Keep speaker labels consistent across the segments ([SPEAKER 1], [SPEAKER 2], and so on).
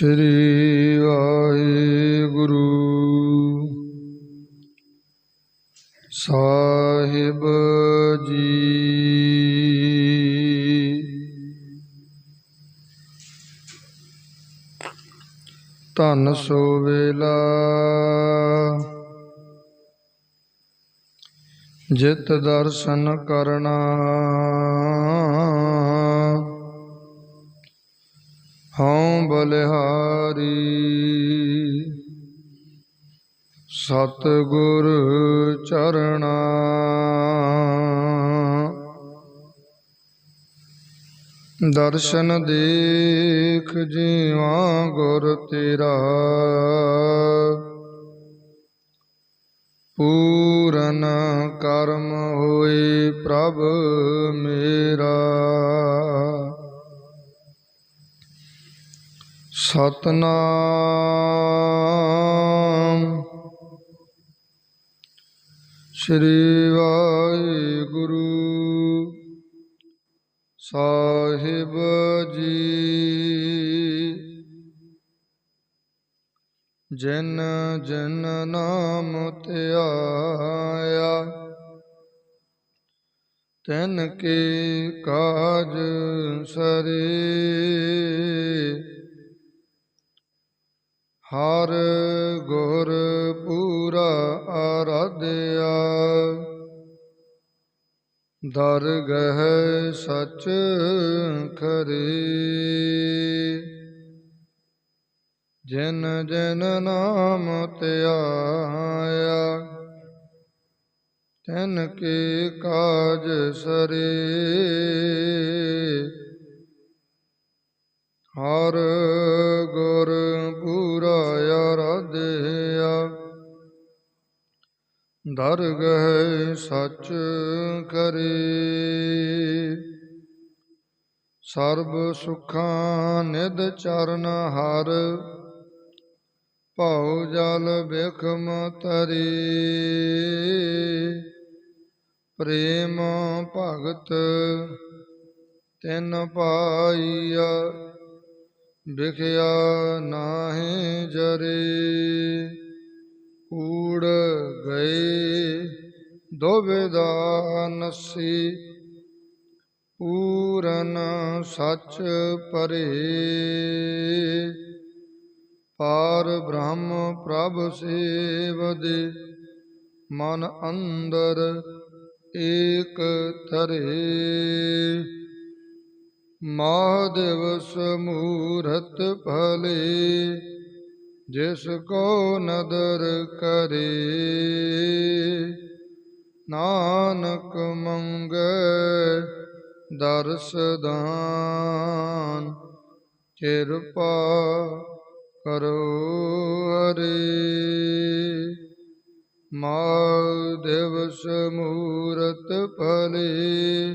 [SPEAKER 1] ਸ੍ਰੀ ਵਾਹਿਗੁਰੂ। ਸਾਹਿਬ ਜੀ। ਧਨ ਸੋ ਵੇਲਾ। ਜਿਤ ਦਰਸ਼ਨ ਕਰਨਾ। ਬਲਿਹਾਰੀ। ਸਤ ਗੁਰ ਚਰਣਾ। ਦਰਸ਼ਨ ਦੇਖ ਜੀਵਾ ਗੁਰ ਤੇਰਾ। ਪੂਰਨ ਕਰਮ ਹੋਏ ਪ੍ਰਭ ਸਤਨਾਮ। ਸ੍ਰੀ ਵਾਹਿਗੁਰੂ ਸਾਹਿਬ ਜੀ। ਜਨ ਜਨ ਨਾਮ ਧਿਆਇਆ ਤਿਨ ਕੇ ਕਾਜ ਸਰੇ। ਹਰ ਗੁਰ ਪੂਰਾ ਆਰਾਧਿਆ। ਦਰਗਹ ਸਚ ਖਰੀ। ਜਨ ਜਨ ਨਾਮ ਧਿਆਇਆ ਤਿਨ ਕੇ ਕਾਜ ਸਰੇ। ਹਰ ਗੁਰ ਪੂਰਾ ਆਰਾਧਿਆ ਦਰਗਹ ਸੱਚ ਕਰੇ। ਸਰਬ ਸੁਖਾਂ ਨਿਦ ਚਰਨ ਹਰ। ਭਉ ਜਲ ਬਿਖਮ ਤਰੀ। ਪ੍ਰੇਮ ਭਗਤ ਤਿਨ ਪਾਈਆ ਵਿਖਿਆ ਨਾਹੀ ਜਰੇ, ਕੂੜ ਗਏ ਦੁਬਿਦਾ ਨਸੀ ਪੂਰਨ ਸੱਚ ਪਰੇ। ਪਾਰ ਬ੍ਰਹਮ ਪ੍ਰਭ ਸੇਵਦੇ, ਮਨ ਅੰਦਰ ਏਕ ਧਰੇ। ਮਹਾਦੇਵ ਸਮੂਰਤ ਭਲੇ, ਜਿਸ ਕੋ ਨਦਰ ਕਰੇ। ਨਾਨਕ ਮੰਗੈ ਦਰਸ ਦਾਨ, ਕਿਰਪਾ ਕਰੋ ਹਰੇ। ਦਿਵਸ ਸਮੂਰਤ ਭਲੇ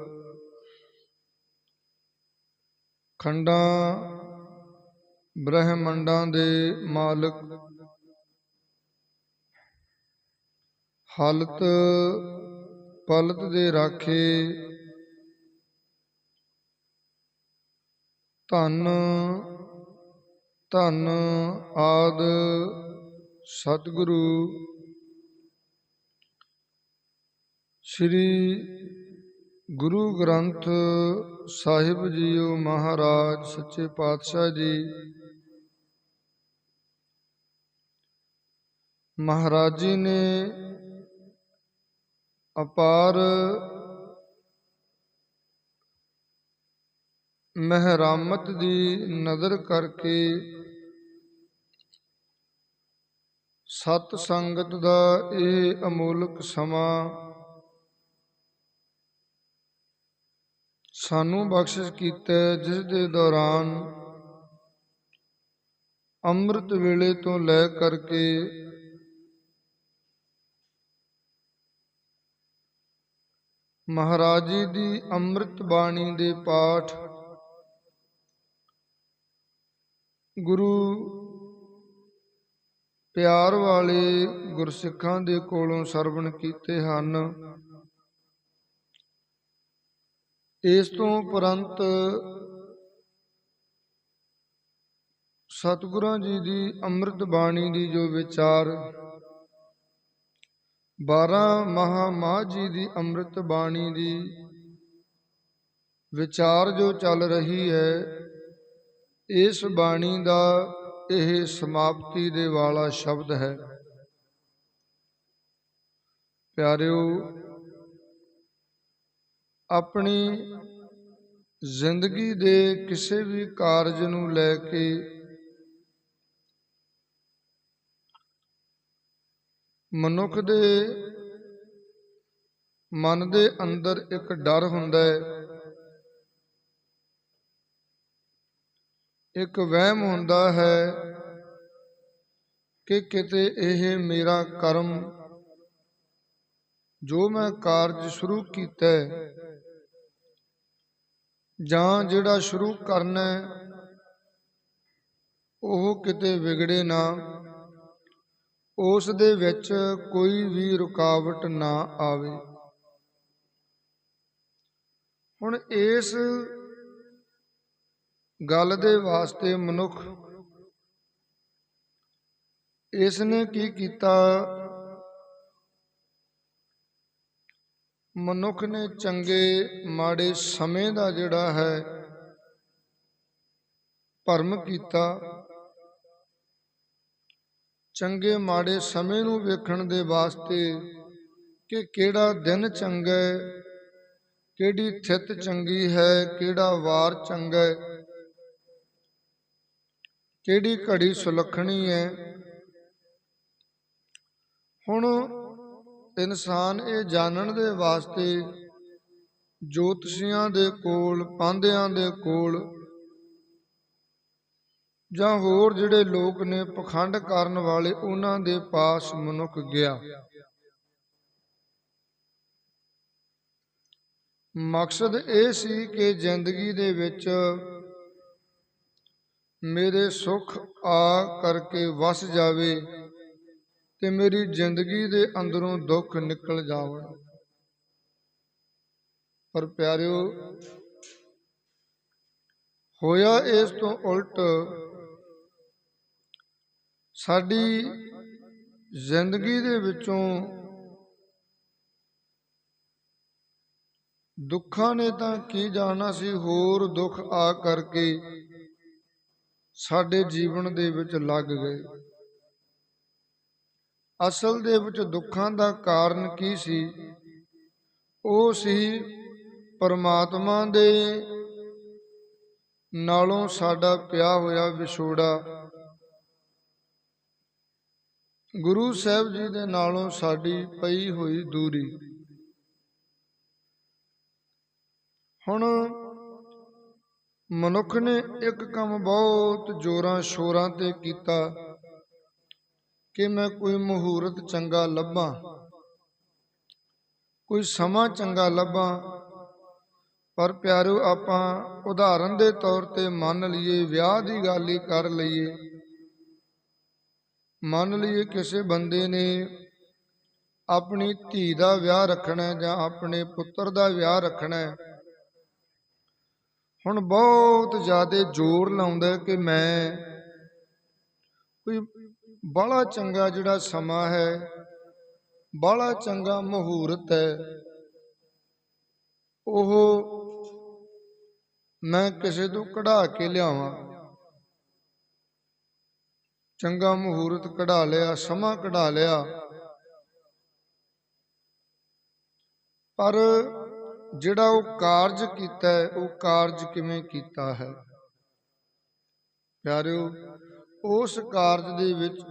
[SPEAKER 1] ਖੰਡਾਂ ਬ੍ਰਹਿਮੰਡਾਂ ਦੇ ਮਾਲਕ। ਹਾਲਤ ਪਲਤ ਦੇ ਰਾਖੇ। ਧੰਨ ਧੰਨ ਆਦ ਸਤਿਗੁਰੂ। ਸ੍ਰੀ ਗੁਰੂ ਗ੍ਰੰਥ ਸਾਹਿਬ ਜੀਓ ਮਹਾਰਾਜ, ਸੱਚੇ ਪਾਤਸ਼ਾਹ ਜੀ। ਮਹਾਰਾਜ ਜੀ ਨੇ ਅਪਾਰ ਮਹਿਰਾਮਤ ਦੀ ਨਜ਼ਰ ਕਰਕੇ ਸਤ ਸੰਗਤ ਦਾ ਇਹ ਅਮੋਲਕ ਸਮਾਂ ਸਾਨੂੰ ਬਖਸ਼ਿਸ਼ ਕੀਤਾ ਜਿਸ ਦੇ ਦੌਰਾਨ ਅੰਮ੍ਰਿਤ ਵੇਲੇ ਤੋਂ ਲੈ ਕਰਕੇ ਮਹਾਰਾਜ ਜੀ ਦੀ ਅੰਮ੍ਰਿਤ ਬਾਣੀ ਦੇ ਪਾਠ ਗੁਰੂ ਪਿਆਰ ਵਾਲੇ ਗੁਰਸਿੱਖਾਂ ਦੇ ਕੋਲੋਂ ਸਰਵਣ ਕੀਤੇ ਹਨ। ਇਸ ਤੋਂ ਉਪਰੰਤ ਸਤਿਗੁਰਾਂ ਜੀ ਦੀ ਅੰਮ੍ਰਿਤ ਬਾਣੀ ਦੀ ਜੋ ਵਿਚਾਰ 12 ਮਹਾ ਜੀ ਦੀ ਅੰਮ੍ਰਿਤ ਬਾਣੀ ਦੀ ਵਿਚਾਰ ਜੋ ਚੱਲ ਰਹੀ ਹੈ, ਇਸ ਬਾਣੀ ਦਾ ਇਹ ਸਮਾਪਤੀ ਦੇ ਵਾਲਾ ਸ਼ਬਦ ਹੈ। ਪਿਆਰਿਓ ਆਪਣੀ ਜ਼ਿੰਦਗੀ ਦੇ ਕਿਸੇ ਵੀ ਕਾਰਜ ਨੂੰ ਲੈ ਕੇ ਮਨੁੱਖ ਦੇ ਮਨ ਦੇ ਅੰਦਰ ਇੱਕ ਡਰ ਹੁੰਦਾ ਹੈ, ਇੱਕ ਵਹਿਮ ਹੁੰਦਾ ਹੈ ਕਿ ਕਿਤੇ ਇਹ ਮੇਰਾ ਕਰਮ ਜੋ ਮੈਂ ਕਾਰਜ ਸ਼ੁਰੂ ਕੀਤਾ, ਜਾਂ ਜਿਹੜਾ ਸ਼ੁਰੂ ਕਰਨਾ, ਉਹ ਕਿਤੇ ਵਿਗੜੇ ਨਾ। ਉਸ ਦੇ ਵਿੱਚ ਕੋਈ ਵੀ ਰੁਕਾਵਟ ਨਾ ਆਵੇ। ਹੁਣ ਇਸ ਗੱਲ ਦੇ ਵਾਸਤੇ ਮਨੁੱਖ, ਇਸ ਨੇ ਕੀ ਕੀਤਾ? ਮਨੁੱਖ ਨੇ ਚੰਗੇ, ਮਾੜੇ ਸਮੇਂ ਦਾ ਜਿਹੜਾ ਹੈ, ਭਰਮ ਕੀਤਾ। ਚੰਗੇ, ਮਾੜੇ ਸਮੇਂ ਨੂੰ ਵੇਖਣ ਦੇ ਵਾਸਤੇ ਕਿ ਕਿਹੜਾ ਦਿਨ ਚੰਗਾ ਹੈ, ਕਿਹੜੀ ਥਿਤ ਚੰਗੀ ਹੈ, ਕਿਹੜਾ ਵਾਰ ਚੰਗਾ ਹੈ, ਕਿਹੜੀ ਘੜੀ ਸੁਲੱਖਣੀ ਹੈ। ਹੁਣ ਇਨਸਾਨ ਇਹ ਜਾਣਨ ਦੇ ਵਾਸਤੇ ਜੋਤਸ਼ੀਆਂ ਦੇ ਕੋਲ ਪਾਂਦਿਆਂ ਦੇ ਕੋਲ ਜਾਂ ਹੋਰ ਜਿਹੜੇ ਲੋਕ ਨੇ ਪਖੰਡ ਕਰਨ ਵਾਲੇ, ਉਹਨਾਂ ਦੇ ਪਾਸ ਮਨੁੱਖ ਗਿਆ। ਮਕਸਦ ਇਹ ਸੀ ਕਿ ਜ਼ਿੰਦਗੀ ਦੇ ਵਿੱਚ ਮੇਰੇ ਸੁੱਖ ਆ ਕਰਕੇ ਵਸ ਜਾਵੇ। ਤੇ ਮੇਰੀ ਜ਼ਿੰਦਗੀ ਦੇ ਅੰਦਰੋਂ ਦੁੱਖ ਨਿਕਲ ਜਾਵਣ। ਪਰ ਪਿਆਰਿਓ, ਹੋਇਆ ਇਸ ਤੋਂ ਉਲਟ, ਸਾਡੀ ਜ਼ਿੰਦਗੀ ਦੇ ਵਿੱਚੋਂ ਦੁੱਖਾਂ ਨੇ ਤਾਂ ਕੀ ਜਾਣਾ ਸੀ, ਹੋਰ ਦੁੱਖ ਆ ਕਰਕੇ ਸਾਡੇ ਜੀਵਨ ਦੇ ਵਿੱਚ ਲੱਗ ਗਏ। ਅਸਲ ਦੇ ਵਿੱਚ ਦੁੱਖਾਂ ਦਾ ਕਾਰਨ ਕੀ ਸੀ? ਉਹ ਸੀ ਪਰਮਾਤਮਾ ਦੇ ਨਾਲੋਂ ਸਾਡਾ ਪਿਆ ਹੋਇਆ ਵਿਛੋੜਾ। ਗੁਰੂ ਸਾਹਿਬ ਜੀ ਦੇ ਨਾਲੋਂ ਸਾਡੀ ਪਈ ਹੋਈ ਦੂਰੀ। ਹੁਣ ਮਨੁੱਖ ਨੇ ਇੱਕ ਕੰਮ ਬਹੁਤ ਜ਼ੋਰਾਂ ਸ਼ੋਰਾਂ ਤੇ ਕੀਤਾ। ਕਿ ਮੈਂ ਕੋਈ ਮਹੂਰਤ ਚੰਗਾ ਲੱਭਾਂ, ਕੋਈ ਸਮਾਂ ਚੰਗਾ ਲੱਭਾਂ, ਪਰ ਪਿਆਰਿਓ ਆਪਾਂ ਉਦਾਹਰਨ ਦੇ ਤੌਰ ਤੇ ਮੰਨ ਲਈਏ, ਵਿਆਹ ਦੀ ਗੱਲ ਹੀ ਕਰ ਲਈਏ। ਮੰਨ ਲਈਏ ਕਿਸੇ ਬੰਦੇ ਨੇ ਆਪਣੀ ਧੀ ਦਾ ਵਿਆਹ ਰੱਖਣਾ ਹੈ ਜਾਂ ਆਪਣੇ ਪੁੱਤਰ ਦਾ ਵਿਆਹ ਰੱਖਣਾ ਹੈ। ਹੁਣ ਬਹੁਤ ਜ਼ਿਆਦਾ ਜ਼ੋਰ ਲਾਉਂਦਾ ਕਿ ਮੈਂ ਕੋਈ ਬੜਾ ਚੰਗਾ ਜਿਹੜਾ ਸਮਾਂ ਹੈ ਬੜਾ ਚੰਗਾ ਮਹੂਰਤ ਹੈ, ਉਹ ਮੈਂ ਕਿਸੇ ਤੋਂ ਕਢਾ ਕੇ ਲਿਆਵਾਂ। ਚੰਗਾ ਮਹੂਰਤ ਕਢਾ ਲਿਆ, ਸਮਾਂ ਕਢਾ ਲਿਆ। ਪਰ ਜਿਹੜਾ ਉਹ ਕਾਰਜ ਕੀਤਾ ਹੈ, ਉਹ ਕਾਰਜ ਕਿਵੇਂ ਕੀਤਾ ਹੈ? ਪਿਆਰਿਓ ਉਸ ਕਾਰਜ ਦੇ ਵਿੱਚ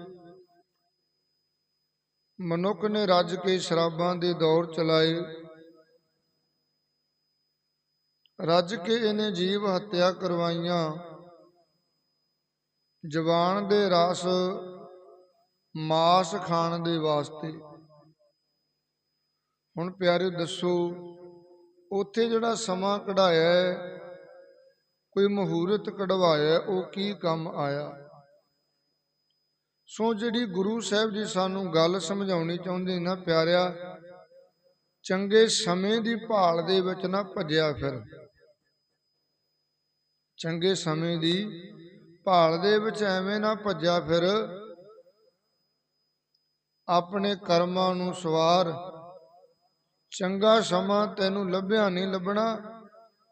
[SPEAKER 1] ਮਨੁੱਖ ਨੇ ਰੱਜ ਕੇ ਸ਼ਰਾਬਾਂ ਦੇ ਦੌਰ ਚਲਾਏ। ਰੱਜ ਕੇ ਇਹਨੇ ਜੀਵ ਹੱਤਿਆ ਕਰਵਾਈਆਂ। ਜਵਾਨ ਦੇ ਰਸ ਮਾਸ ਖਾਣ ਦੇ ਵਾਸਤੇ। ਹੁਣ ਪਿਆਰੇ ਦੱਸੋ, ਉੱਥੇ ਜਿਹੜਾ ਸਮਾਂ ਕਢਾਇਆ ਕੋਈ ਮਹੂਰਤ ਕਢਵਾਇਆ, ਉਹ ਕੀ ਕੰਮ ਆਇਆ? ਸੋ ਜਿਹੜੀ ਗੁਰੂ ਸਾਹਿਬ ਜੀ ਸਾਨੂੰ ਗੱਲ ਸਮਝਾਉਣੀ ਚਾਹੁੰਦੇ ਨਾ ਪਿਆਰਿਆ, ਚੰਗੇ ਸਮੇਂ ਦੀ ਭਾਲ ਦੇ ਵਿੱਚ ਨਾ ਭੱਜਿਆ ਫਿਰ। ਚੰਗੇ ਸਮੇਂ ਦੀ ਭਾਲ ਦੇ ਵਿੱਚ ਐਵੇਂ ਨਾ ਭੱਜਿਆ ਫਿਰ। ਆਪਣੇ ਕਰਮਾਂ ਨੂੰ ਸਵਾਰ। ਚੰਗਾ ਸਮਾਂ ਤੈਨੂੰ ਲੱਭਿਆ ਨਹੀਂ ਲੱਭਣਾ,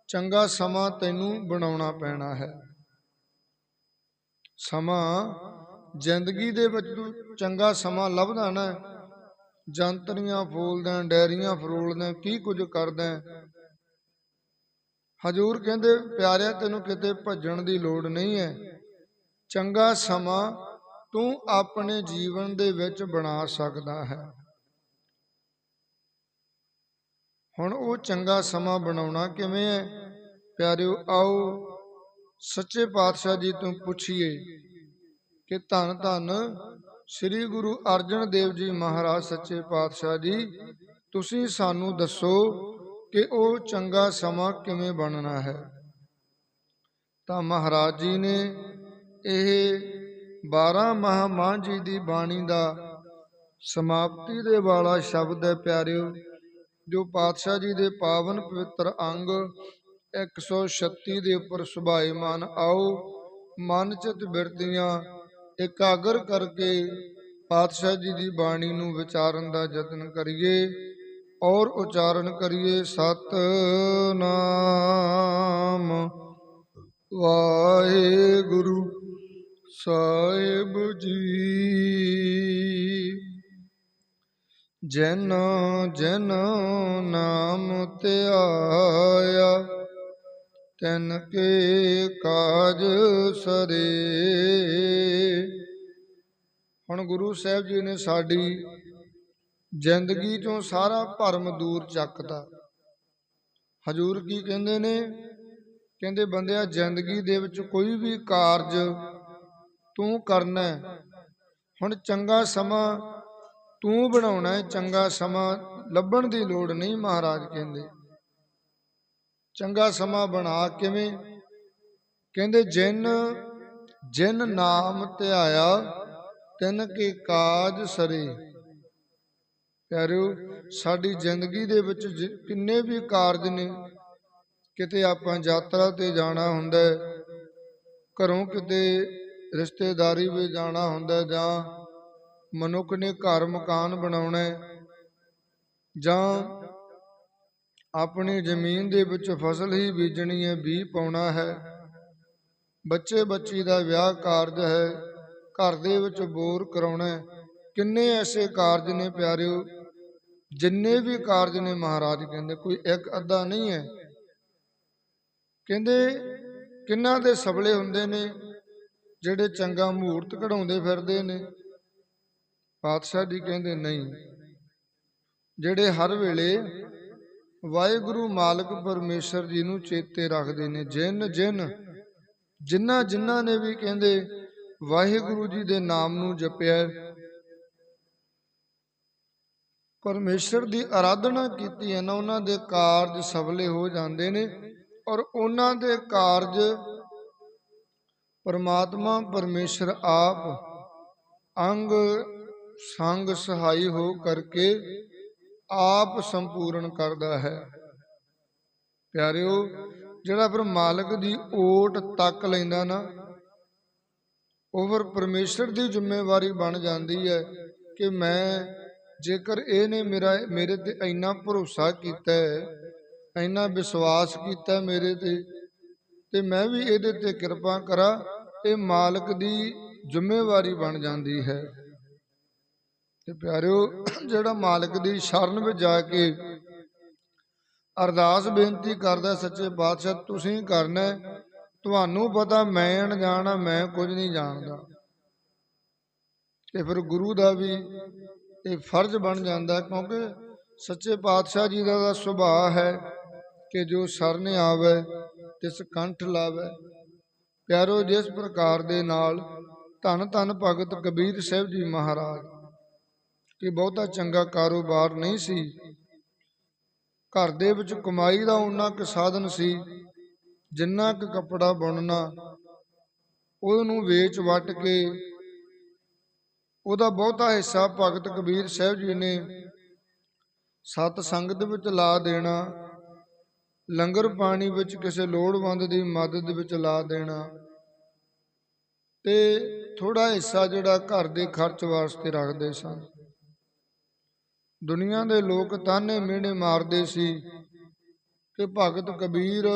[SPEAKER 1] ਚੰਗਾ ਸਮਾਂ ਤੈਨੂੰ ਬਣਾਉਣਾ ਪੈਣਾ ਹੈ। ਸਮਾਂ ਜ਼ਿੰਦਗੀ ਦੇ ਵਿੱਚ ਤੂੰ ਚੰਗਾ ਸਮਾਂ ਲੱਭਦਾ ਨਾ, ਜੰਤਰੀਆਂ ਫੋਲਦਾ, ਡੈਰੀਆਂ ਫਰੋਲਦਾ, ਕੀ ਕੁਝ ਕਰਦਾ। ਹਜੂਰ ਕਹਿੰਦੇ, ਪਿਆਰਿਆ, ਤੈਨੂੰ ਕਿਤੇ ਭੱਜਣ ਦੀ ਲੋੜ ਨਹੀਂ ਹੈ। ਚੰਗਾ ਸਮਾਂ ਤੂੰ ਆਪਣੇ ਜੀਵਨ ਦੇ ਵਿੱਚ ਬਣਾ ਸਕਦਾ ਹੈ। ਹੁਣ ਉਹ ਚੰਗਾ ਸਮਾਂ ਬਣਾਉਣਾ ਕਿਵੇਂ ਹੈ? ਪਿਆਰਿਓ, ਆਓ, ਸੱਚੇ ਪਾਤਸ਼ਾਹ ਜੀ ਤੋਂ ਪੁੱਛੀਏ। ਕਿ ਧੰਨ ਧੰਨ ਸ੍ਰੀ ਗੁਰੂ ਅਰਜਨ ਦੇਵ ਜੀ ਮਹਾਰਾਜ ਸੱਚੇ ਪਾਤਸ਼ਾਹ ਜੀ, ਤੁਸੀਂ ਸਾਨੂੰ ਦੱਸੋ ਕਿ ਉਹ ਚੰਗਾ ਸਮਾਂ ਕਿਵੇਂ ਬਣਨਾ ਹੈ। ਤਾਂ ਮਹਾਰਾਜ ਜੀ ਨੇ ਇਹ 12 ਮਹਾਮਾਨ ਜੀ ਦੀ ਬਾਣੀ ਦਾ ਸਮਾਪਤੀ ਦੇ ਵਾਲਾ ਸ਼ਬਦ ਹੈ ਪਿਆਰਿਓ, ਜੋ ਪਾਤਸ਼ਾਹ ਜੀ ਦੇ ਪਾਵਨ ਪਵਿੱਤਰ ਅੰਗ 136 ਦੇ ਉੱਪਰ ਸੁਭਾਏ ਸੁਭਾਈਮਾਨ ਆਓ, ਮਨ ਚਿਤ ਬਿਰਤੀਆਂ ਇਕਾਗਰ ਕਰਕੇ ਪਾਤਸ਼ਾਹ ਜੀ ਦੀ ਬਾਣੀ ਨੂੰ ਵਿਚਾਰਨ ਦਾ ਯਤਨ ਕਰੀਏ ਔਰ ਉਚਾਰਨ ਕਰੀਏ ਸਤ ਨਾਮ ਵਾਹਿਗੁਰੂ ਸਾਹਿਬ ਜੀ। ਜਨ ਜਨ ਨਾਮ ਧਿਆਇਆ ਤਨ ਕੇ ਕਾਜ ਸਰੇ ਹੁਣ ਗੁਰੂ ਸਾਹਿਬ ਜੀ ਨੇ ਸਾਡੀ ਜ਼ਿੰਦਗੀ ਚੋਂ ਸਾਰਾ ਭਰਮ ਦੂਰ ਚੱਕਦਾ ਹਜੂਰ ਕੀ ਕਹਿੰਦੇ ਨੇ? ਕਹਿੰਦੇ, ਬੰਦਿਆ, ਜ਼ਿੰਦਗੀ ਦੇ ਵਿੱਚ ਕੋਈ ਵੀ ਕਾਰਜ ਤੂੰ ਕਰਨਾ ਹੁਣ ਚੰਗਾ ਸਮਾਂ ਤੂੰ ਬਣਾਉਣਾ ਹੈ, ਚੰਗਾ ਸਮਾਂ ਲੱਭਣ ਦੀ ਲੋੜ ਨਹੀਂ ਮਹਾਰਾਜ ਕਹਿੰਦੇ। ਚੰਗਾ ਸਮਾਂ ਬਣਾ ਕਿਵੇਂ? ਕਹਿੰਦੇ, ਜਿਨ ਜਿਨ ਨਾਮ ਧਿਆਇਆ, ਤਿੰਨ ਕੇ ਕਾਜ ਸਰੇ। ਪਿਆਰਿਓ, ਸਾਡੀ ਜ਼ਿੰਦਗੀ ਦੇ ਵਿੱਚ ਜਿ- ਕਿੰਨੇ ਵੀ ਕਾਰਜ ਨੇ, ਕਿਤੇ ਆਪਾਂ ਯਾਤਰਾ ਤੇ ਜਾਣਾ ਹੁੰਦਾ ਘਰੋਂ ਕਿਤੇ ਰਿਸ਼ਤੇਦਾਰੀ ਵਿੱਚ ਜਾਣਾ ਹੁੰਦਾ ਜਾਂ ਮਨੁੱਖ ਨੇ ਘਰ ਮਕਾਨ ਬਣਾਉਣਾ ਜਾਂ ਆਪਣੀ ਜ਼ਮੀਨ ਦੇ ਵਿੱਚ ਫਸਲ ਹੀ ਬੀਜਣੀ ਹੈ ਬੀਜ ਪਾਉਣਾ ਹੈ। ਬੱਚੇ ਬੱਚੀ ਦਾ ਵਿਆਹ ਕਾਰਜ ਹੈ। ਘਰ ਦੇ ਵਿੱਚ ਬੋਰ ਕਰਾਉਣਾ ਕਿੰਨੇ ਐਸੇ ਕਾਰਜ ਨੇ ਪਿਆਰਿਓ ਜਿੰਨੇ ਵੀ ਕਾਰਜ ਨੇ ਮਹਾਰਾਜ ਕਹਿੰਦੇ ਕੋਈ ਇੱਕ ਅੱਧਾ ਨਹੀਂ ਹੈ। ਕਹਿੰਦੇ ਕਿੰਨਾ ਦੇ ਸਬਲੇ ਹੁੰਦੇ ਨੇ ਜਿਹੜੇ ਚੰਗਾ ਮੂਰਤ ਕਢਾਉਂਦੇ ਫਿਰਦੇ ਨੇ। ਪਾਤਸ਼ਾਹ ਜੀ ਕਹਿੰਦੇ ਨਹੀਂ। ਜਿਹੜੇ ਹਰ ਵੇਲੇ ਵਾਹਿਗੁਰੂ ਮਾਲਕ ਪਰਮੇਸ਼ਰ ਜੀ ਨੂੰ ਚੇਤੇ ਰੱਖਦੇ ਨੇ। ਜਿਨ ਜਿਨ ਜਿਨ੍ਹਾਂ ਜਿਨ੍ਹਾਂ ਨੇ ਵੀ ਕਹਿੰਦੇ ਵਾਹਿਗੁਰੂ ਜੀ ਦੇ ਨਾਮ ਨੂੰ ਜਪਿਆ ਹੈ, ਪਰਮੇਸ਼ਰ ਦੀ ਆਰਾਧਨਾ ਕੀਤੀ ਹੈ ਨਾ ਉਹਨਾਂ ਦੇ ਕਾਰਜ ਸਫਲੇ ਹੋ ਜਾਂਦੇ ਨੇ ਔਰ ਉਹਨਾਂ ਦੇ ਕਾਰਜ ਪਰਮਾਤਮਾ ਪਰਮੇਸ਼ਰ ਆਪ ਅੰਗ ਸੰਗ ਸਹਾਈ ਹੋ ਕਰਕੇ ਆਪ ਸੰਪੂਰਨ ਕਰਦਾ ਹੈ। ਪਿਆਰਿਓ, ਜਿਹੜਾ ਫਿਰ ਮਾਲਕ ਦੀ ਓਟ ਤੱਕ ਲੈਂਦਾ ਨਾ, ਉਹ ਫਿਰ ਪਰਮੇਸ਼ਰ ਦੀ ਜ਼ਿੰਮੇਵਾਰੀ ਬਣ ਜਾਂਦੀ ਹੈ ਕਿ ਮੈਂ ਜੇਕਰ ਇਹਨੇ ਮੇਰਾ, ਮੇਰੇ ਤੇ ਇੰਨਾ ਭਰੋਸਾ ਕੀਤਾ ਹੈ, ਇੰਨਾ ਵਿਸ਼ਵਾਸ ਕੀਤਾ ਮੇਰੇ ਤੇ ਤੇ ਮੈਂ ਵੀ ਇਹਦੇ ਤੇ ਕਿਰਪਾ ਕਰਾਂ, ਇਹ ਮਾਲਕ ਦੀ ਜ਼ਿੰਮੇਵਾਰੀ ਬਣ ਜਾਂਦੀ ਹੈ। ਤੇ ਪਿਆਰਿਓ, ਜਿਹੜਾ ਮਾਲਕ ਦੀ ਸ਼ਰਨ ਵਿੱਚ ਜਾ ਕੇ ਅਰਦਾਸ ਬੇਨਤੀ ਕਰਦਾ ਸੱਚੇ ਪਾਤਸ਼ਾਹ, ਤੁਸੀਂ ਕਰਨਾ ਤੁਹਾਨੂੰ ਪਤਾ ਮੈਂ ਅਣਜਾਣਾ ਮੈਂ ਕੁਝ ਨਹੀਂ ਜਾਣਦਾ। ਤੇ ਫਿਰ ਗੁਰੂ ਦਾ ਵੀ ਇਹ ਫਰਜ਼ ਬਣ ਜਾਂਦਾ ਕਿਉਂਕਿ ਸੱਚੇ ਪਾਤਸ਼ਾਹ ਜੀ ਦਾ ਤਾਂ ਸੁਭਾਅ ਹੈ ਕਿ ਜੋ ਸ਼ਰਨ ਆਵੇ, ਤਿਸ ਕੰਠ ਲਾਵੇ। ਪਿਆਰੋ ਜਿਸ ਪ੍ਰਕਾਰ ਦੇ ਨਾਲ ਧੰਨ ਧੰਨ ਭਗਤ ਕਬੀਰ ਸਾਹਿਬ ਜੀ ਮਹਾਰਾਜ ਕਿ ਬਹੁਤਾ ਚੰਗਾ ਕਾਰੋਬਾਰ ਨਹੀਂ ਸੀ। ਘਰ ਦੇ ਵਿੱਚ ਕਮਾਈ ਦਾ ਉਨਾ ਕੁ ਸਾਧਨ ਸੀ, ਜਿੰਨਾ ਕੁ ਕੱਪੜਾ ਬੁਣਨਾ, ਉਹਨੂੰ ਵੇਚ ਵਟ ਕੇ ਉਹਦਾ ਬਹੁਤਾ ਹਿੱਸਾ ਭਗਤ ਕਬੀਰ ਸਾਹਿਬ ਜੀ ਨੇ ਸਤ ਸੰਗਤ ਵਿੱਚ ਲਾ ਦੇਣਾ, ਲੰਗਰ ਪਾਣੀ ਵਿੱਚ ਕਿਸੇ ਲੋੜਵੰਦ ਦੀ ਮਦਦ ਵਿੱਚ ਲਾ ਦੇਣਾ ਤੇ ਥੋੜਾ ਹਿੱਸਾ ਜਿਹੜਾ ਘਰ ਦੇ ਖਰਚ ਵਾਸਤੇ ਰੱਖਦੇ ਸਨ। ਦੁਨੀਆ ਦੇ ਲੋਕ ਤਾਨੇ ਮਿਹਣੇ ਮਾਰਦੇ ਸੀ ਕਿ ਭਗਤ ਕਬੀਰ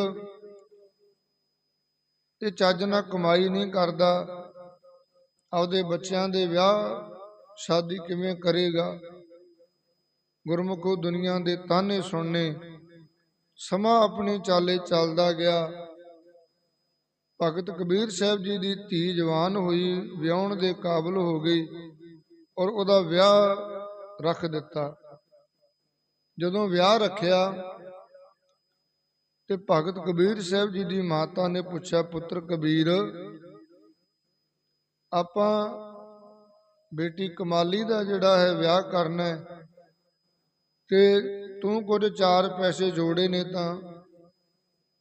[SPEAKER 1] ਇਹ ਚੱਜ ਨਾਲ ਕਮਾਈ ਨਹੀਂ ਕਰਦਾ। ਆਪਦੇ ਬੱਚਿਆਂ ਦੇ ਵਿਆਹ, ਸ਼ਾਦੀ ਕਿਵੇਂ ਕਰੇਗਾ? ਗੁਰਮੁਖੋ ਦੁਨੀਆ ਦੇ ਤਾਨੇ ਸੁਣਨੇ, ਸਮਾਂ ਆਪਣੀ ਚਾਲੇ ਚੱਲਦਾ ਗਿਆ। ਭਗਤ ਕਬੀਰ ਸਾਹਿਬ ਜੀ ਦੀ ਧੀ ਜਵਾਨ ਹੋਈ, ਵਿਆਹਣ ਦੇ ਕਾਬਲ ਹੋ ਗਈ ਔਰ ਉਹਦਾ ਵਿਆਹ ਰੱਖ ਦਿੱਤਾ। ਜਦੋਂ ਵਿਆਹ ਰੱਖਿਆ ਤੇ ਭਗਤ ਕਬੀਰ ਸਾਹਿਬ ਜੀ ਦੀ ਮਾਤਾ ਨੇ ਪੁੱਛਿਆ, ਪੁੱਤਰ ਕਬੀਰ, ਆਪਾਂ ਬੇਟੀ ਕਮਾਲੀ ਦਾ ਜਿਹੜਾ ਹੈ ਵਿਆਹ ਕਰਨਾ ਹੈ ਤੇ ਤੂੰ ਕੁਝ ਚਾਰ ਪੈਸੇ ਜੋੜੇ ਨੇ ਤਾਂ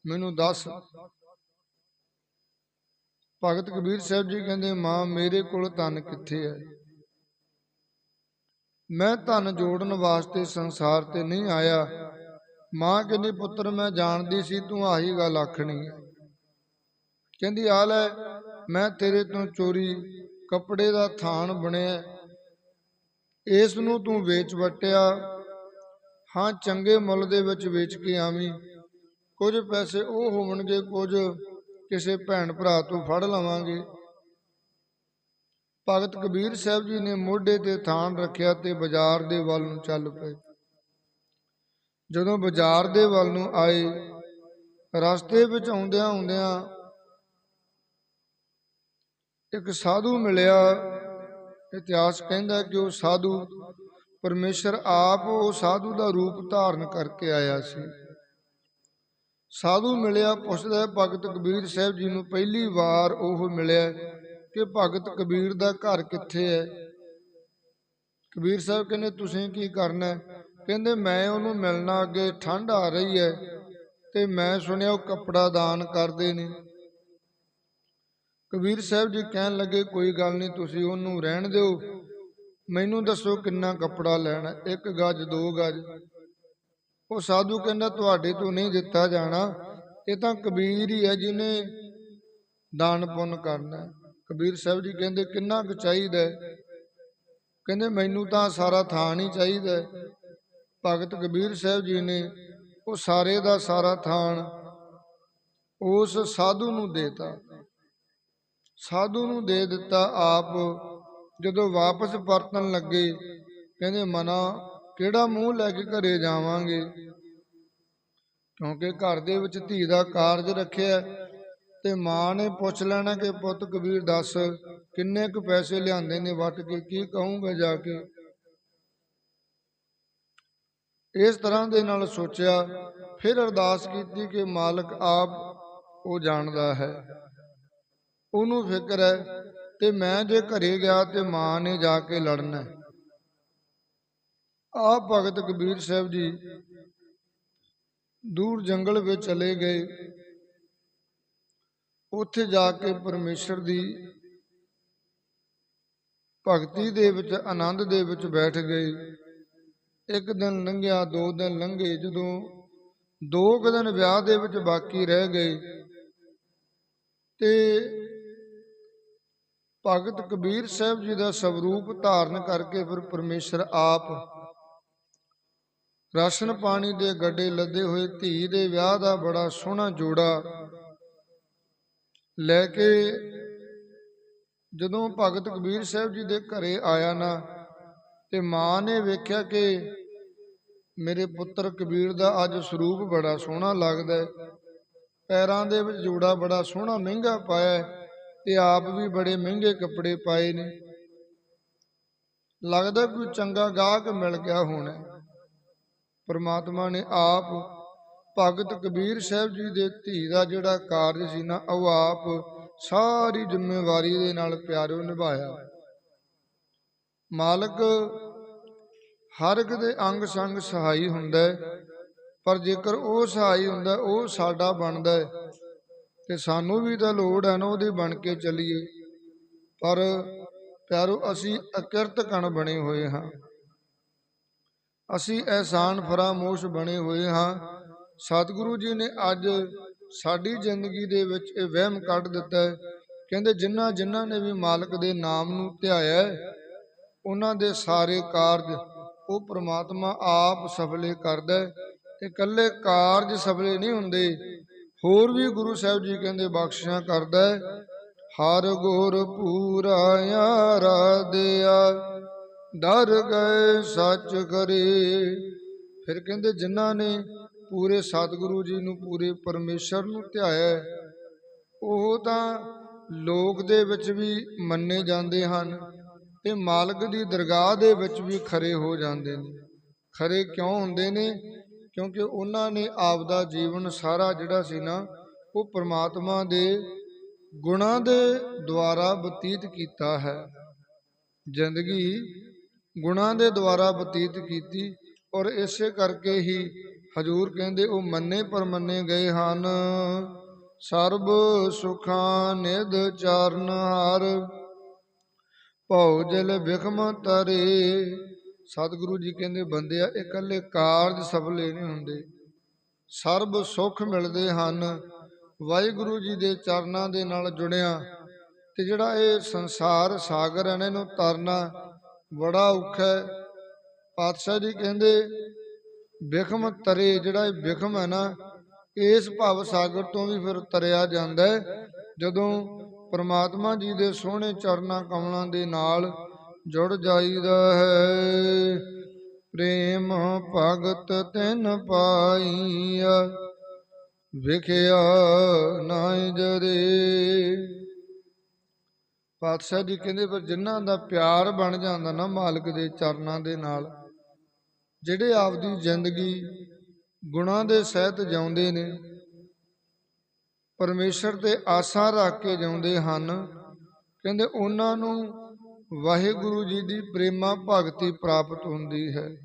[SPEAKER 1] ਮੈਨੂੰ ਦੱਸ। ਭਗਤ ਕਬੀਰ ਸਾਹਿਬ ਜੀ ਕਹਿੰਦੇ, ਮਾਂ, ਮੇਰੇ ਕੋਲ ਧਨ ਕਿੱਥੇ ਹੈ? ਮੈਂ ਧਨ ਜੋੜਨ ਵਾਸਤੇ ਸੰਸਾਰ ਤੇ ਨਹੀਂ ਆਇਆ। ਮਾਂ ਕਹਿੰਦੀ, ਪੁੱਤਰ, ਮੈਂ ਜਾਣਦੀ ਸੀ, ਤੂੰ ਆਹੀ ਗੱਲ ਆਖਣੀ ਹੈ। ਕਹਿੰਦੀ, ਆ ਲੈ, ਮੈਂ ਤੇਰੇ ਤੋਂ ਚੋਰੀ ਕੱਪੜੇ ਦਾ ਥਾਨ ਬਣਿਆ। ਇਸ ਨੂੰ ਤੂੰ ਵੇਚ ਵਟਿਆ। ਹਾਂ, ਚੰਗੇ ਮੁੱਲ ਦੇ ਵਿੱਚ ਵੇਚ ਕੇ ਆਵੀਂ। ਕੁਝ ਪੈਸੇ ਉਹ ਹੋਣਗੇ ਕੁਝ ਕਿਸੇ ਭੈਣ ਭਰਾ ਤੋਂ ਫੜ ਲਵਾਂਗੇ। ਭਗਤ ਕਬੀਰ ਸਾਹਿਬ ਜੀ ਨੇ ਮੋਢੇ ਤੇ ਥਾਨ ਰੱਖਿਆ ਤੇ ਬਾਜ਼ਾਰ ਦੇ ਵੱਲ ਨੂੰ ਚੱਲ ਪਏ। ਜਦੋਂ ਬਾਜ਼ਾਰ ਦੇ ਵੱਲ ਨੂੰ ਆਏ, ਰਸਤੇ ਵਿੱਚ ਆਉਂਦਿਆਂ ਆਉਂਦਿਆਂ ਇੱਕ ਸਾਧੂ ਮਿਲਿਆ। ਇਤਿਹਾਸ ਕਹਿੰਦਾ ਕਿ ਉਹ ਸਾਧੂ ਪਰਮੇਸ਼ਰ ਆਪ ਉਹ ਸਾਧੂ ਦਾ ਰੂਪ ਧਾਰਨ ਕਰਕੇ ਆਇਆ ਸੀ। ਸਾਧੂ ਮਿਲਿਆ, ਪੁੱਛਦਾ ਭਗਤ ਕਬੀਰ ਸਾਹਿਬ ਜੀ ਨੂੰ ਪਹਿਲੀ ਵਾਰ ਉਹ ਮਿਲਿਆ। ਕਿ ਭਗਤ ਕਬੀਰ ਦਾ ਘਰ ਕਿੱਥੇ ਹੈ? ਕਬੀਰ ਸਾਹਿਬ ਕਹਿੰਦੇ, ਤੁਸੀਂ ਕੀ ਕਰਨਾ ਕਹਿੰਦੇ, ਮੈਂ ਉਹਨੂੰ ਮਿਲਣਾ ਅੱਗੇ, ਠੰਡ ਆ ਰਹੀ ਹੈ ਤੇ ਮੈਂ ਸੁਣਿਆ ਉਹ ਕੱਪੜਾ ਦਾਨ ਕਰਦੇ ਨੇ। ਕਬੀਰ ਸਾਹਿਬ ਜੀ ਕਹਿਣ ਲੱਗੇ, ਕੋਈ ਗੱਲ ਨਹੀਂ, ਤੁਸੀਂ ਉਹਨੂੰ ਰਹਿਣ ਦਿਓ। ਮੈਨੂੰ ਦੱਸੋ ਕਿੰਨਾ ਕੱਪੜਾ ਲੈਣਾ ਇੱਕ ਗੱਜ, ਦੋ ਗੱਜ। ਉਹ ਸਾਧੂ ਕਹਿੰਦਾ, ਤੁਹਾਡੇ ਤੋਂ ਨਹੀਂ ਦਿੱਤਾ ਜਾਣਾ। ਇਹ ਤਾਂ ਕਬੀਰ ਹੀ ਹੈ ਜਿਹਨੇ ਦਾਨ ਪੁੰਨ ਕਰਨਾ ਕਬੀਰ ਸਾਹਿਬ ਜੀ ਕਹਿੰਦੇ, ਕਿੰਨਾ ਕੁ ਚਾਹੀਦਾ ਕਹਿੰਦੇ, ਮੈਨੂੰ ਤਾਂ ਸਾਰਾ ਥਾਂ ਨਹੀਂ ਚਾਹੀਦਾ ਭਗਤ ਕਬੀਰ ਸਾਹਿਬ ਜੀ ਨੇ ਉਹ ਸਾਰੇ ਦਾ ਸਾਰਾ ਥਾਨ ਉਸ ਸਾਧੂ ਨੂੰ ਦੇਤਾ। ਸਾਧੂ ਨੂੰ ਦੇ ਦਿੱਤਾ ਆਪ, ਜਦੋਂ ਵਾਪਸ ਪਰਤਣ ਲੱਗੇ, ਕਹਿੰਦੇ, ਮਨਾ, ਕਿਹੜਾ ਮੂੰਹ ਲੈ ਕੇ ਘਰੇ ਜਾਵਾਂਗੇ? ਕਿਉਂਕਿ ਘਰ ਦੇ ਵਿੱਚ ਧੀ ਦਾ ਕਾਰਜ ਰੱਖਿਆ ਤੇ ਮਾਂ ਨੇ ਪੁੱਛ ਲੈਣਾ ਕਿ ਪੁੱਤ ਕਬੀਰ ਦੱਸ, ਕਿੰਨੇ ਕੁ ਪੈਸੇ ਲਿਆਂਦੇ ਨੇ ਵਟ ਕੇ, ਕੀ ਕਹੂੰਗਾ ਜਾ ਕੇ? ਇਸ ਤਰ੍ਹਾਂ ਦੇ ਨਾਲ ਸੋਚਿਆ, ਫਿਰ ਅਰਦਾਸ ਕੀਤੀ ਕਿ ਮਾਲਕ ਆਪ ਉਹ ਜਾਣਦਾ ਹੈ। ਉਹਨੂੰ ਫਿਕਰ ਹੈ ਤੇ ਮੈਂ ਜੇ ਘਰੇ ਗਿਆ ਤੇ ਮਾਂ ਨੇ ਜਾ ਕੇ ਲੜਨਾ ਆ ਭਗਤ ਕਬੀਰ ਸਾਹਿਬ ਜੀ ਦੂਰ ਜੰਗਲ ਵਿੱਚ ਚਲੇ ਗਏ। ਉੱਥੇ ਜਾ ਕੇ ਪਰਮੇਸ਼ਰ ਦੀ ਭਗਤੀ ਦੇ ਵਿੱਚ, ਆਨੰਦ ਦੇ ਵਿੱਚ ਬੈਠ ਗਏ। ਇੱਕ ਦਿਨ ਲੰਘਿਆ, ਦੋ ਦਿਨ ਲੰਘੇ। ਜਦੋਂ ਦੋ ਕੁ ਦਿਨ ਵਿਆਹ ਦੇ ਵਿੱਚ ਬਾਕੀ ਰਹਿ ਗਏ ਤੇ ਭਗਤ ਕਬੀਰ ਸਾਹਿਬ ਜੀ ਦਾ ਸਵਰੂਪ ਧਾਰਨ ਕਰਕੇ ਫਿਰ ਪਰਮੇਸ਼ਰ ਆਪ ਰਾਸ਼ਨ ਪਾਣੀ ਦੇ ਗੱਡੇ ਲੱਦੇ ਹੋਏ, ਧੀ ਦੇ ਵਿਆਹ ਦਾ ਬੜਾ ਸੋਹਣਾ ਜੋੜਾ ਲੈ ਕੇ ਜਦੋਂ ਭਗਤ ਕਬੀਰ ਸਾਹਿਬ ਜੀ ਦੇ ਘਰੇ ਆਇਆ ਨਾ, ਤੇ ਮਾਂ ਨੇ ਵੇਖਿਆ ਕਿ ਮੇਰੇ ਪੁੱਤਰ ਕਬੀਰ ਦਾ ਅੱਜ ਸਰੂਪ ਬੜਾ ਸੋਹਣਾ ਲੱਗਦਾ ਹੈ। ਪੈਰਾਂ ਦੇ ਵਿੱਚ ਜੋੜਾ ਬੜਾ ਸੋਹਣਾ ਮਹਿੰਗਾ ਪਾਇਆ ਹੈ ਤੇ ਆਪ ਵੀ ਬੜੇ ਮਹਿੰਗੇ ਕੱਪੜੇ ਪਾਏ ਨੇ। ਲੱਗਦਾ ਕੋਈ ਚੰਗਾ ਗਾਹਕ ਮਿਲ ਗਿਆ ਹੋਣਾ। ਪਰਮਾਤਮਾ ਨੇ ਆਪ ਭਗਤ ਕਬੀਰ ਸਾਹਿਬ ਜੀ ਦੇ ਧੀ ਦਾ ਜਿਹੜਾ ਕਾਰਜ ਸੀ ਨਾ, ਉਹ ਆਪ ਸਾਰੀ ਜ਼ਿੰਮੇਵਾਰੀ ਦੇ ਨਾਲ ਪਿਆਰੋ ਨਿਭਾਇਆ। ਮਾਲਕ ਹਰ ਇੱਕ ਦੇ ਅੰਗ ਸੰਗ ਸਹਾਈ ਹੁੰਦਾ ਹੈ, ਪਰ ਜੇਕਰ ਉਹ ਸਹਾਈ ਹੁੰਦਾ, ਉਹ ਸਾਡਾ ਬਣਦਾ ਤੇ ਸਾਨੂੰ ਵੀ ਤਾਂ ਲੋੜ ਹੈ ਨਾ ਉਹਦੀ ਬਣ ਕੇ ਚੱਲੀਏ। ਪਰ ਪਿਆਰੋ, ਅਸੀਂ ਅਕਿਰਤ ਕਣ ਬਣੇ ਹੋਏ ਹਾਂ। ਅਸੀਂ ਅਹਿਸਾਨ, ਫਰਾਮੋਸ਼ ਬਣੇ ਹੋਏ ਹਾਂ। ਸਤਿਗੁਰੂ ਜੀ ਨੇ ਅੱਜ ਸਾਡੀ ਜ਼ਿੰਦਗੀ ਦੇ ਵਿੱਚ ਇਹ ਵਹਿਮ ਕੱਢ ਦਿੱਤਾ ਹੈ। ਕਹਿੰਦੇ ਜਿਨ੍ਹਾਂ ਜਿਨ੍ਹਾਂ ਨੇ ਵੀ ਮਾਲਕ ਦੇ ਨਾਮ ਨੂੰ ਧਿਆਇਆ ਉਹਨਾਂ ਦੇ ਸਾਰੇ ਕਾਰਜ ਉਹ ਪ੍ਰਮਾਤਮਾ ਆਪ ਸਫਲੇ ਕਰਦਾ ਹੈ। ਤੇ ਇਕੱਲੇ ਕਾਰਜ ਸਫਲੇ ਨਹੀਂ ਹੁੰਦੇ, ਹੋਰ ਵੀ ਗੁਰੂ ਸਾਹਿਬ ਜੀ ਕਹਿੰਦੇ ਬਖਸ਼ਿਸ਼ਾਂ ਕਰਦਾ ਹਰ ਗੁਰ ਪੂਰਾ ਆਰਾਧਿਆ, ਦਰ ਗਏ ਸੱਚ ਕਰੇ। ਫਿਰ ਕਹਿੰਦੇ ਜਿਨ੍ਹਾਂ ਨੇ ਪੂਰੇ ਸਤਿਗੁਰੂ ਜੀ ਨੂੰ ਪੂਰੇ ਪਰਮੇਸ਼ਰ ਨੂੰ ਧਿਆਇਆ ਉਹ ਤਾਂ ਲੋਕ ਦੇ ਵਿੱਚ ਵੀ ਮੰਨੇ ਜਾਂਦੇ ਹਨ ਤੇ ਮਾਲਕ ਦੀ ਦਰਗਾਹ ਦੇ ਵਿੱਚ ਵੀ ਖਰੇ ਹੋ ਜਾਂਦੇ ਨੇ। ਖਰੇ ਕਿਉਂ ਹੁੰਦੇ ਨੇ? ਕਿਉਂਕਿ ਉਹਨਾਂ ਨੇ ਆਪ ਦਾ ਜੀਵਨ ਸਾਰਾ ਜਿਹੜਾ ਸੀ ਨਾ, ਉਹ ਪ੍ਰਮਾਤਮਾ ਦੇ ਗੁਣਾਂ ਦੇ ਦੁਆਰਾ ਬਤੀਤ ਕੀਤਾ ਹੈ। ਜ਼ਿੰਦਗੀ ਗੁਣਾਂ ਦੇ ਦੁਆਰਾ ਬਤੀਤ ਕੀਤੀ ਔਰ ਇਸੇ ਕਰਕੇ ਹੀ ਹਜੂਰ ਕਹਿੰਦੇ, ਉਹ ਮੰਨੇ ਪਰ ਮੰਨੇ ਗਏ ਹਨ। ਸਰਬ ਸੁਖਾਂ ਨਿਧ ਚਰਨ ਹਾਰ। ਭਉ ਜਲ ਬਿਖਮ ਤਰੇ। ਸਤਿਗੁਰੂ ਜੀ ਕਹਿੰਦੇ, ਬੰਦਿਆ ਇਕੱਲੇ ਕਾਰਜ ਸਫਲੇ ਨਹੀਂ ਹੁੰਦੇ। ਸਰਬ ਸੁੱਖ ਮਿਲਦੇ ਹਨ। ਵਾਹਿਗੁਰੂ ਜੀ ਦੇ ਚਰਨਾਂ ਦੇ ਨਾਲ ਜੁੜਿਆ। ਤੇ ਜਿਹੜਾ ਇਹ ਸੰਸਾਰ ਸਾਗਰ ਹੈ ਇਹਨੂੰ ਤਰਨਾ ਬੜਾ ਔਖਾ ਹੈ। ਪਾਤਸ਼ਾਹ ਜੀ ਕਹਿੰਦੇ ਵਿਖਮ ਤਰੇ, ਜਿਹੜਾ ਇਹ ਵਿਖਮ ਹੈ ਨਾ, ਇਸ ਭਵ ਸਾਗਰ ਤੋਂ ਵੀ ਫਿਰ ਤਰਿਆ ਜਾਂਦਾ ਹੈ। ਜਦੋਂ ਪ੍ਰਮਾਤਮਾ ਜੀ ਦੇ ਸੋਹਣੇ ਚਰਨਾਂ ਕਮਲਾਂ ਦੇ ਨਾਲ ਜੁੜ ਜਾਈਦਾ ਹੈ, ਪ੍ਰੇਮ ਭਗਤ ਤਿਨ ਪਾਈਆ, ਵਿਖਿਆ ਨਾਇ ਜਰੇ। ਪਾਤਸ਼ਾਹ ਜੀ ਕਹਿੰਦੇ, ਪਰ ਜਿਨ੍ਹਾਂ ਦਾ ਪਿਆਰ ਬਣ ਜਾਂਦਾ ਨਾ ਮਾਲਕ ਦੇ ਚਰਨਾਂ ਦੇ ਨਾਲ ਜਿਹੜੇ ਆਪਦੀ ਜ਼ਿੰਦਗੀ ਗੁਣਾਂ ਦੇ ਸਹਿਤ ਜਿਉਂਦੇ ਨੇ, ਪਰਮੇਸ਼ਰ ਤੇ ਆਸਾ ਰੱਖ ਕੇ ਜਿਉਂਦੇ ਹਨ, ਕਹਿੰਦੇ ਉਹਨਾਂ ਨੂੰ ਵਾਹਿਗੁਰੂ ਜੀ ਦੀ ਪ੍ਰੇਮਾ ਭਗਤੀ ਪ੍ਰਾਪਤ ਹੁੰਦੀ ਹੈ।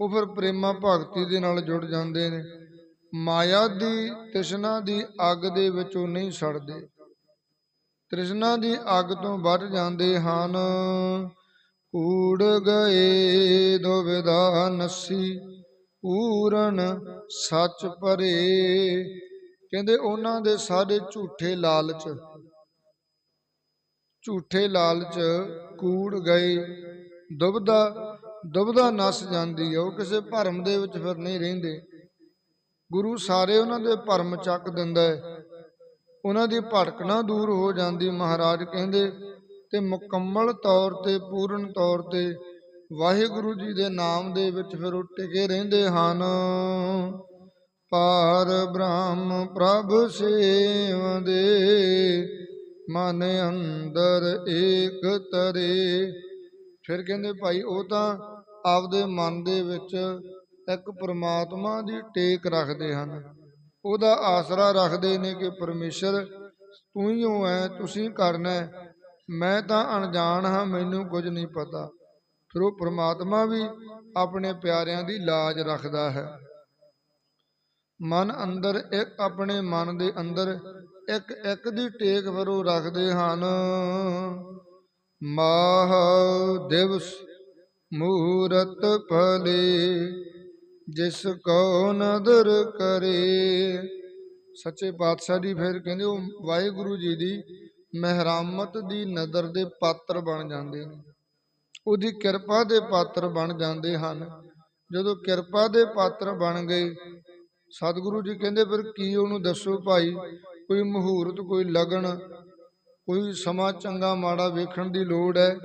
[SPEAKER 1] ਉਹ ਫਿਰ ਪ੍ਰੇਮਾ ਭਗਤੀ ਦੇ ਨਾਲ ਜੁੜ ਜਾਂਦੇ ਨੇ। ਮਾਇਆ ਦੀ, ਤ੍ਰਿਸ਼ਨਾ ਦੀ ਅੱਗ ਦੇ ਵਿੱਚ ਉਹ ਨਹੀਂ ਸੜਦੇ। ਤ੍ਰਿਸ਼ਨਾ ਦੀ ਅੱਗ ਤੋਂ ਵੱਧ ਜਾਂਦੇ ਹਨ। ਕੂੜ ਗਏ ਦੁਬਿਧਾ ਨਸੀ ਪੂਰਨ ਸੱਚ ਭਰੇ ਕਹਿੰਦੇ ਉਹਨਾਂ ਦੇ ਸਾਰੇ ਝੂਠੇ ਲਾਲਚ ਝੂਠੇ ਲਾਲਚ ਕੂੜ ਗਏ। ਦੁਬਦਾ ਦੁਬਦਾ ਨਸ ਜਾਂਦੀ ਹੈ ਉਹ ਕਿਸੇ ਭਰਮ ਦੇ ਵਿੱਚ ਫਿਰ ਨਹੀਂ ਰਹਿੰਦੇ। ਗੁਰੂ ਸਾਰੇ ਉਹਨਾਂ ਦੇ ਭਰਮ ਚੱਕ ਦਿੰਦਾ ਹੈ। ਉਹਨਾਂ ਦੀ ਭਟਕਣਾ ਦੂਰ ਹੋ ਜਾਂਦੀ, ਮਹਾਰਾਜ ਕਹਿੰਦੇ ਤੇ ਮੁਕੰਮਲ ਤੌਰ ਤੇ, ਪੂਰਨ ਤੌਰ ਤੇ ਵਾਹਿਗੁਰੂ ਜੀ ਦੇ ਨਾਮ ਦੇ ਵਿੱਚ ਫਿਰ ਉਹ ਟਿਕੇ ਰਹਿੰਦੇ ਹਨ। ਪਾਰ ਬ੍ਰਹਮ ਪ੍ਰਭ ਸੇਵਦੇ ਮਨ ਅੰਦਰ ਏਕ ਤਰੇ। ਫਿਰ ਕਹਿੰਦੇ ਭਾਈ, ਉਹ ਤਾਂ ਆਪਦੇ ਮਨ ਦੇ ਵਿੱਚ ਇੱਕ ਪ੍ਰਮਾਤਮਾ ਦੀ ਟੇਕ ਰੱਖਦੇ ਹਨ। ਉਹਦਾ ਆਸਰਾ ਰੱਖਦੇ ਨੇ ਕਿ ਪਰਮੇਸ਼ਰ, ਤੂੰ ਹੀ ਹੋ ਹੈ, ਤੁਸੀਂ ਕਰਨਾ ਹੈ। ਮੈਂ ਤਾਂ ਅਣਜਾਣ ਹਾਂ, ਮੈਨੂੰ ਕੁਝ ਨਹੀਂ ਪਤਾ। ਫਿਰ ਉਹ ਪ੍ਰਮਾਤਮਾ ਵੀ ਆਪਣੇ ਪਿਆਰਿਆਂ ਦੀ ਲਾਜ ਰੱਖਦਾ ਹੈ। ਮਨ ਅੰਦਰ ਇੱਕ, ਆਪਣੇ ਮਨ ਦੇ ਅੰਦਰ ਇੱਕ ਇੱਕ ਦੀ ਟੇਕ ਫਿਰ ਰੱਖਦੇ ਹਨ। ਮਾਹ ਦਿਵਸ ਮੂਰਤ ਫਲੇ ਜਿਸ ਕੋ ਨਦਰ ਕਰੇ। ਸੱਚੇ ਪਾਤਸ਼ਾਹ ਜੀ ਫਿਰ ਕਹਿੰਦੇ, ਉਹ ਵਾਹਿਗੁਰੂ ਜੀ ਦੀ ਮਹਿਰਾਮਤ ਦੀ ਨਜ਼ਰ ਦੇ ਪਾਤਰ ਬਣ ਜਾਂਦੇ ਨੇ। ਉਹਦੀ ਕਿਰਪਾ ਦੇ ਪਾਤਰ ਬਣ ਜਾਂਦੇ ਹਨ। ਜਦੋਂ ਕਿਰਪਾ ਦੇ ਪਾਤਰ ਬਣ ਗਏ, ਸਤਿਗੁਰੂ ਜੀ ਕਹਿੰਦੇ, ਫਿਰ ਕੀ ਉਹਨੂੰ ਦੱਸੋ ਭਾਈ? ਕੋਈ ਮਹੂਰਤ, ਕੋਈ ਲਗਨ, ਕੋਈ ਸਮਾਂ ਚੰਗਾ ਮਾੜਾ ਵੇਖਣ ਦੀ ਲੋੜ ਹੈ?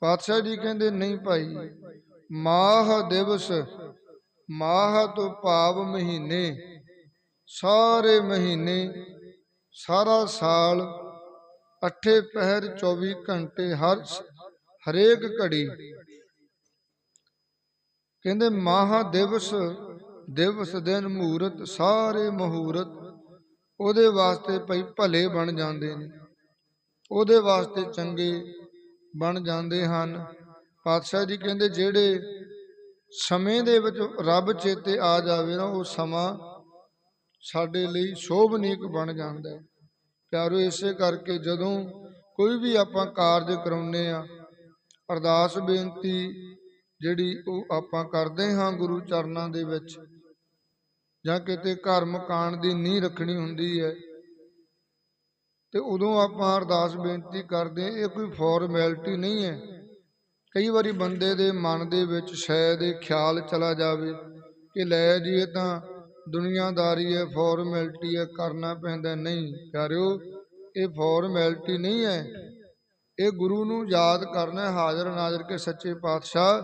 [SPEAKER 1] ਪਾਤਸ਼ਾਹ ਜੀ ਕਹਿੰਦੇ, ਨਹੀਂ ਭਾਈ। ਮਾਹ ਦਿਵਸ, ਮਾਹ ਤੋਂ ਭਾਵ ਮਹੀਨੇ, ਸਾਰੇ ਮਹੀਨੇ ਸਾਰਾ ਸਾਲ ਅੱਠੇ ਪਹਿਰ 24 ਘੰਟੇ ਹਰ ਹਰੇਕ ਘੜੀ ਕਹਿੰਦੇ ਮਹਾ ਦਿਵਸ ਦਿਵਸ ਦਿਨ ਮਹੂਰਤ ਸਾਰੇ ਮਹੂਰਤ ਉਹਦੇ ਵਾਸਤੇ ਭਈ ਭਲੇ ਬਣ ਜਾਂਦੇ ਨੇ। ਉਹਦੇ ਵਾਸਤੇ ਚੰਗੇ ਬਣ ਜਾਂਦੇ ਹਨ। ਪਾਤਸ਼ਾਹ ਜੀ ਕਹਿੰਦੇ ਜਿਹੜੇ ਸਮੇਂ ਦੇ ਵਿੱਚ ਰੱਬ ਚੇਤੇ ਆ ਜਾਵੇ ਨਾ, ਉਹ ਸਮਾਂ ਸਾਡੇ ਲਈ ਸ਼ੋਭਨੀਕ ਬਣ ਜਾਂਦਾ। ਹੈ ਪਿਆਰੋ, ਇਸੇ ਕਰਕੇ ਜਦੋਂ ਕੋਈ ਵੀ ਆਪਾਂ ਕਾਰਜ ਕਰਾਉਂਦੇ ਆ ਅਰਦਾਸ ਬੇਨਤੀ ਜਿਹੜੀ ਉਹ ਆਪਾਂ ਕਰਦੇ ਹਾਂ ਗੁਰੂ ਚਰਨਾਂ ਦੇ ਵਿੱਚ, ਜਾਂ ਕਿਤੇ ਘਰ ਮਕਾਨ ਦੀ ਨੀਂਹ ਰੱਖਣੀ ਹੁੰਦੀ ਹੈ, ਤੇ ਉਦੋਂ ਆਪਾਂ ਅਰਦਾਸ ਬੇਨਤੀ ਕਰਦੇ ਇਹ ਕੋਈ ਫਾਰਮੈਲਿਟੀ ਨਹੀਂ ਹੈ। ਕਈ ਵਾਰੀ ਬੰਦੇ ਦੇ ਮਨ ਦੇ ਵਿੱਚ ਸ਼ਾਇਦ ਇਹ ਖਿਆਲ ਚਲਾ ਜਾਵੇ ਕਿ ਲੈ ਜੀ, ਇਹ ਤਾਂ ਦੁਨੀਆਦਾਰੀ ਹੈ ਫਾਰਮੈਲਿਟੀ ਹੈ ਕਰਨਾ ਪੈਂਦਾ ਨਹੀਂ। ਪਿਆਰਿਓ, ਇਹ ਫਾਰਮੈਲਿਟੀ ਨਹੀਂ ਹੈ। ਇਹ ਗੁਰੂ ਨੂੰ ਯਾਦ ਕਰਨਾ ਹਾਜ਼ਰ ਨਾਜ਼ਰ ਕੇ ਸੱਚੇ ਪਾਤਸ਼ਾਹ।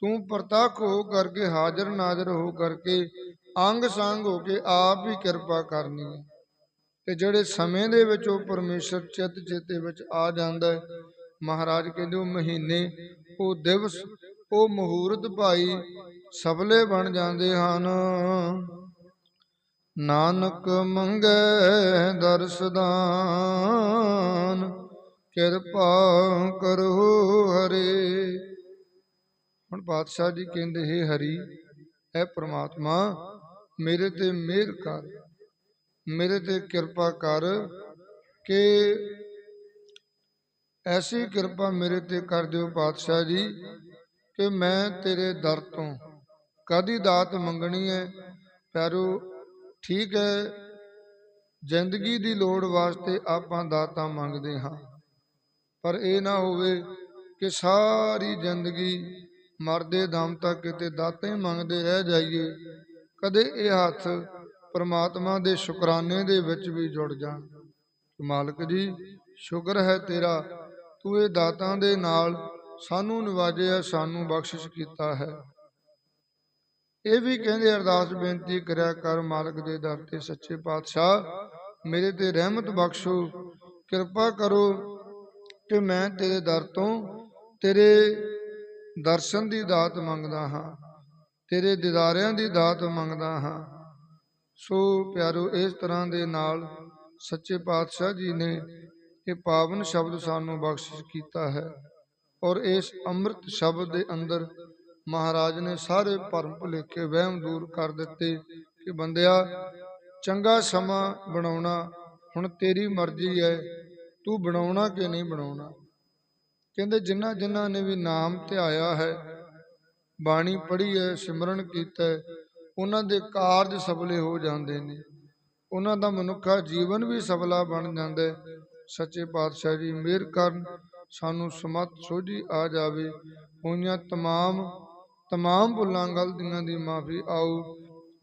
[SPEAKER 1] ਤੂੰ ਪ੍ਰਤੱਖ ਹੋ ਕਰਕੇ, ਹਾਜ਼ਰ ਨਾਜ਼ਰ ਹੋ ਕਰਕੇ, ਅੰਗ ਸੰਗ ਹੋ ਕੇ ਆਪ ਹੀ ਕਿਰਪਾ ਕਰਨੀ ਹੈ। ਤੇ ਜਿਹੜੇ ਸਮੇਂ ਦੇ ਵਿੱਚ ਉਹ ਪਰਮੇਸ਼ਰ ਚਿੱਤ ਚੇਤੇ ਵਿੱਚ ਆ ਜਾਂਦਾ ਹੈ, ਮਹਾਰਾਜ ਕਹਿੰਦੇ ਉਹ ਮਹੀਨੇ, ਉਹ ਦਿਵਸ ਉਹ ਮਹੂਰਤ ਭਾਈ ਸਬਲੇ ਬਣ ਜਾਂਦੇ ਹਨ। ਨਾਨਕ ਮੰਗੈ ਦਰਸਦਾਨ ਕਿਰਪਾ ਕਰੋ ਹਰੇ। ਹੁਣ ਪਾਤਸ਼ਾਹ ਜੀ ਕਹਿੰਦੇ, ਹੈ ਹਰੀ, ਐ ਪ੍ਰਮਾਤਮਾ, ਮੇਰੇ ਤੇ ਮਿਹਰ ਕਰ, ਮੇਰੇ ਤੇ ਕਿਰਪਾ ਕਰ ਕਿ ਐਸੀ ਕਿਰਪਾ ਮੇਰੇ ਤੇ ਕਰ ਦਿਓ ਪਾਤਸ਼ਾਹ ਜੀ। ਕਿ ਮੈਂ ਤੇਰੇ ਦਰ ਤੋਂ ਕਦੀ ਦਾਤ ਮੰਗਣੀ ਹੈ ਪਿਆਰੋ, ਠੀਕ ਹੈ ਜ਼ਿੰਦਗੀ ਦੀ ਲੋੜ ਵਾਸਤੇ ਆਪਾਂ ਦਾਤਾਂ ਮੰਗਦੇ ਹਾਂ। ਪਰ ਇਹ ਨਾ ਹੋਵੇ ਕਿ ਸਾਰੀ ਜ਼ਿੰਦਗੀ ਮਰਦੇ ਦਮ ਤੱਕ ਕਿਤੇ ਦਾਤਾਂ ਹੀ ਮੰਗਦੇ ਰਹਿ ਜਾਈਏ। ਕਦੇ ਇਹ ਹੱਥ ਪਰਮਾਤਮਾ ਦੇ ਸ਼ੁਕਰਾਨੇ ਦੇ ਵਿੱਚ ਵੀ ਜੁੜ ਜਾਣ। ਮਾਲਕ ਜੀ, ਸ਼ੁਕਰ ਹੈ ਤੇਰਾ। ਤੂੰ ਇਹ ਦਾਤਾਂ ਦੇ ਨਾਲ ਸਾਨੂੰ ਨਿਵਾਜਿਆ ਸਾਨੂੰ ਬਖਸ਼ਿਸ਼ ਕੀਤਾ ਹੈ। ਇਹ ਵੀ ਕਹਿੰਦੇ, ਅਰਦਾਸ ਬੇਨਤੀ ਕਰਿਆ ਕਰ ਮਾਲਕ ਦੇ ਦਰ ਤੇ ਸੱਚੇ ਪਾਤਸ਼ਾਹ, ਮੇਰੇ ਤੇ ਰਹਿਮਤ ਬਖਸ਼ੋ, ਕਿਰਪਾ ਕਰੋ ਕਿ ਮੈਂ ਤੇਰੇ ਦਰ ਤੋਂ ਤੇਰੇ ਦਰਸ਼ਨ ਦੀ ਦਾਤ ਮੰਗਦਾ ਹਾਂ, ਤੇਰੇ ਦਿਦਾਰਿਆਂ ਦੀ ਦਾਤ ਮੰਗਦਾ ਹਾਂ। ਸੋ ਪਿਆਰੋ, ਇਸ ਤਰ੍ਹਾਂ ਦੇ ਨਾਲ ਸੱਚੇ ਪਾਤਸ਼ਾਹ ਜੀ ਨੇ ਇਹ ਪਾਵਨ ਸ਼ਬਦ ਸਾਨੂੰ ਬਖਸ਼ਿਸ਼ ਕੀਤਾ ਹੈ। ਔਰ ਇਸ ਅੰਮ੍ਰਿਤ ਸ਼ਬਦ ਦੇ ਅੰਦਰ ਮਹਾਰਾਜ ਨੇ ਸਾਰੇ ਭਰਮ ਭੁਲੇਖੇ, ਵਹਿਮ ਦੂਰ ਕਰ ਦਿੱਤੇ ਕਿ ਬੰਦਿਆ, ਚੰਗਾ ਸਮਾਂ ਬਣਾਉਣਾ ਹੁਣ ਤੇਰੀ ਮਰਜ਼ੀ ਹੈ ਤੂੰ ਬਣਾਉਣਾ ਕਿ ਨਹੀਂ ਬਣਾਉਣਾ? ਕਹਿੰਦੇ, ਜਿਨ੍ਹਾਂ ਜਿਨ੍ਹਾਂ ਨੇ ਵੀ ਨਾਮ ਧਿਆਇਆ ਹੈ, ਬਾਣੀ ਪੜ੍ਹੀ ਹੈ ਸਿਮਰਨ ਕੀਤਾ ਉਹਨਾਂ ਦੇ ਕਾਰਜ ਸਫਲੇ ਹੋ ਜਾਂਦੇ ਨੇ। ਉਹਨਾਂ ਦਾ ਮਨੁੱਖਾ ਜੀਵਨ ਵੀ ਸਫਲਾ ਬਣ ਜਾਂਦਾ ਸੱਚੇ ਪਾਤਸ਼ਾਹ ਜੀ, ਮਿਹਰ ਕਰਨ ਸਾਨੂੰ ਸਮਤ ਸੋਝੀ ਆ ਜਾਵੇ। ਹੋਈਆਂ ਤਮਾਮ ਤਮਾਮ ਭੁੱਲਾਂ ਗਲਤੀਆਂ ਦੀ ਮਾਫੀ ਆਓ।